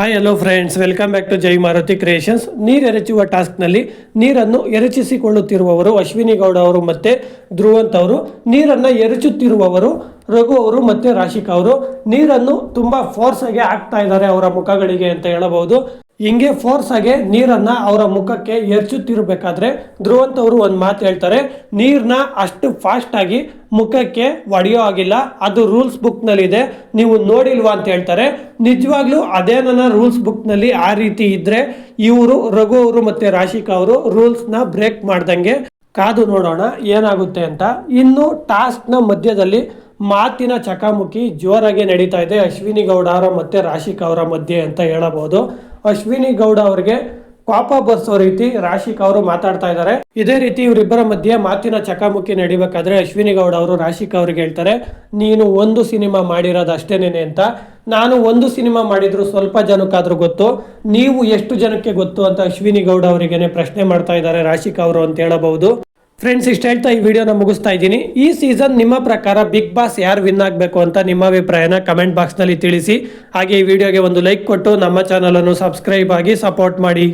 Hi hello friends welcome back to Jai Maruti creations ನೀರು ಎರಚುವ ಟಾಸ್ಕ್ನಲ್ಲಿ ನೀರನ್ನು ಎರಚಿಸಿಕೊಳ್ಳುತ್ತಿರುವವರು ಅಶ್ವಿನಿ ಗೌಡ ಅವರು ಮತ್ತೆ ಧ್ರುವಂತ್ ಅವರು. ನೀರನ್ನು ಎರಚುತ್ತಿರುವವರು ರಘು ಅವರು ಮತ್ತೆ ರಾಶಿಕಾ ಅವರು. ನೀರನ್ನು ತುಂಬಾ ಫೋರ್ಸ್ ಆಗಿ ಹಾಕ್ತಾ ಇದ್ದಾರೆ ಅವರ ಮುಖಗಳಿಗೆ ಅಂತ ಹೇಳಬಹುದು. ಹಿಂಗೆ ಫೋರ್ಸ್ ಆಗಿ ನೀರನ್ನ ಅವರ ಮುಖಕ್ಕೆ ಎರಚುತ್ತಿರಬೇಕಾದ್ರೆ ಧ್ರುವಂತ ಅವರು ಒಂದು ಮಾತು ಹೇಳ್ತಾರೆ ನೀರನ್ನ ಅಷ್ಟು ಫಾಸ್ಟ್ ಆಗಿ ಮುಖಕ್ಕೆ ಒಡೆಯೋ ಆಗಿಲ್ಲ ಅದು ರೂಲ್ಸ್ ಬುಕ್ನಲ್ಲಿ ಇದೆ ನೀವು ನೋಡಿಲ್ವಾ ಅಂತ ಹೇಳ್ತಾರೆ. ನಿಜವಾಗ್ಲೂ ಅದೇ ನನ್ನ ರೂಲ್ಸ್ ಬುಕ್ನಲ್ಲಿ ಆ ರೀತಿ ಇದ್ರೆ ಇವರು ರಘು ಅವರು ಮತ್ತೆ ರಾಶಿಕಾ ಅವರು ರೂಲ್ಸ್ನ ಬ್ರೇಕ್ ಮಾಡ್ದಂಗೆ ಕಾದು ನೋಡೋಣ ಏನಾಗುತ್ತೆ ಅಂತ ಇನ್ನು ಟಾಸ್ಕ್ನ ಮಧ್ಯದಲ್ಲಿ ಮಾತಿನ ಚಕಾಮುಖಿ ಜೋರಾಗಿ ನಡೀತಾ ಇದೆ. ಅಶ್ವಿನಿ ಗೌಡ ಅವರ ಮತ್ತೆ ರಾಶಿಕ್ ಅವರ ಮಧ್ಯೆ ಅಂತ ಹೇಳಬಹುದು. ಅಶ್ವಿನಿ ಗೌಡ ಅವರಿಗೆ ಪಾಪ ಬರ್ಸೋ ರೀತಿ ರಾಶಿಕ್ ಅವರು ಮಾತಾಡ್ತಾ ಇದ್ದಾರೆ. ಇದೇ ರೀತಿ ಇವರಿಬ್ಬರ ಮಧ್ಯೆ ಮಾತಿನ ಚಕಾಮುಕಿ ನಡಿಬೇಕಾದ್ರೆ ಅಶ್ವಿನಿ ಗೌಡ ಅವರು ರಾಶಿಕ್ ಅವ್ರಿಗೆ ಹೇಳ್ತಾರೆ, ನೀನು ಒಂದು ಸಿನಿಮಾ ಮಾಡಿರೋದು ಅಷ್ಟೇನೇನೆ ಅಂತ. ನಾನು ಒಂದು ಸಿನಿಮಾ ಮಾಡಿದ್ರು ಸ್ವಲ್ಪ ಜನಕ್ಕಾದ್ರೂ ಗೊತ್ತು. ನೀವು ಎಷ್ಟು ಜನಕ್ಕೆ ಗೊತ್ತು? ಅಂತ ಅಶ್ವಿನಿ ಗೌಡ ಅವರಿಗೇನೆ ಪ್ರಶ್ನೆ ಮಾಡ್ತಾ ಇದ್ದಾರೆ ರಾಶಿಕ್ ಅವರು ಅಂತ ಹೇಳಬಹುದು. ಫ್ರೆಂಡ್ಸ್ ಇಷ್ಟ ಹೇಳ್ತಾ ಈ ವಿಡಿಯೋನ ಮುಗಿಸ್ತಾ ಇದ್ದೀನಿ. ಈ ಸೀಸನ್ ನಿಮ್ಮ ಪ್ರಕಾರ ಬಿಗ್ ಬಾಸ್ ಯಾರು ವಿನ್ ಆಗಬೇಕು ಅಂತ ನಿಮ್ಮ ಅಭಿಪ್ರಾಯನ ಕಮೆಂಟ್ ಬಾಕ್ಸ್ನಲ್ಲಿ ತಿಳಿಸಿ. ಹಾಗೆ ಈ ವಿಡಿಯೋಗೆ ಒಂದು ಲೈಕ್ ಕೊಟ್ಟು ನಮ್ಮ ಚಾನಲನ್ನು ಸಬ್ಸ್ಕ್ರೈಬ್ ಆಗಿ ಸಪೋರ್ಟ್ ಮಾಡಿ.